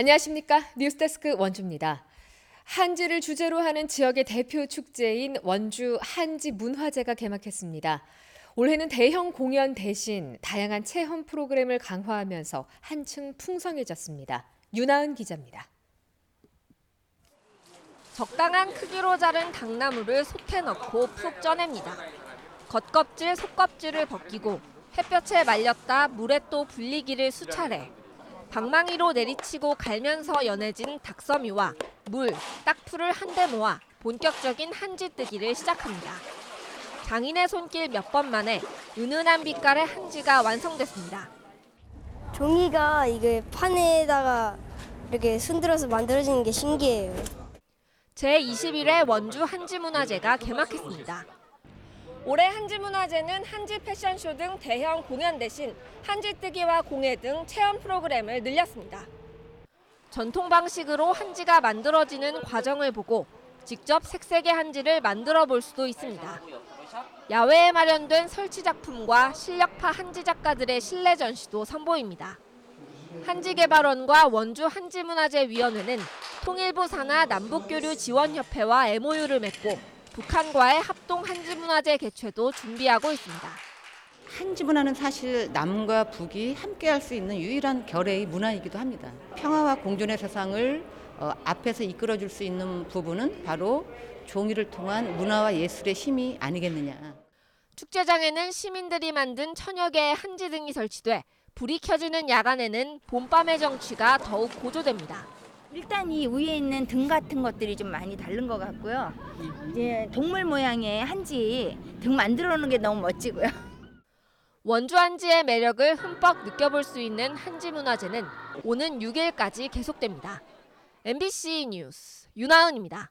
안녕하십니까. 뉴스데스크 원주입니다. 한지를 주제로 하는 지역의 대표 축제인 원주 한지 문화제가 개막했습니다. 올해는 대형 공연 대신 다양한 체험 프로그램을 강화하면서 한층 풍성해졌습니다. 윤아은 기자입니다. 적당한 크기로 자른 당나무를 솥에 넣고 푹 쪄냅니다. 겉껍질, 속껍질을 벗기고 햇볕에 말렸다 물에 또 불리기를 수차례. 방망이로 내리치고 갈면서 연해진 닭섬유와 물, 딱풀을 한데 모아 본격적인 한지 뜨기를 시작합니다. 장인의 손길 몇 번 만에 은은한 빛깔의 한지가 완성됐습니다. 종이가 이게 판에다가 이렇게 손들어서 만들어지는 게 신기해요. 제21회 원주 한지문화제가 개막했습니다. 올해 한지문화제는 한지 패션쇼 등 대형 공연 대신 한지 뜨기와 공예 등 체험 프로그램을 늘렸습니다. 전통 방식으로 한지가 만들어지는 과정을 보고 직접 색색의 한지를 만들어 볼 수도 있습니다. 야외에 마련된 설치 작품과 실력파 한지 작가들의 실내 전시도 선보입니다. 한지개발원과 원주 한지문화재위원회는 통일부 산하 남북교류 지원협회와 MOU를 맺고 북한과의 합동 한지문화제 개최도 준비하고 있습니다. 한지 문화는 사실 남과 북이 함께할 수 있는 유일한 결의의 문화이기도 합니다. 평화와 공존의 세상을 어, 앞에서 이끌어줄 수 있는 부분은 바로 종이를 통한 문화와 예술의 힘이 아니겠느냐. 축제장에는 시민들이 만든 천여 개의 한지 등이 설치돼 불이 켜지는 야간에는 봄밤의 정취가 더욱 고조됩니다. 일단 이 위에 있는 등 같은 것들이 좀 많이 다른 것 같고요. 이제 동물 모양의 한지 등 만들어 놓은 게 너무 멋지고요. 원주 한지의 매력을 흠뻑 느껴볼 수 있는 한지 문화제는 오는 6일까지 계속됩니다. MBC 뉴스 윤하은입니다.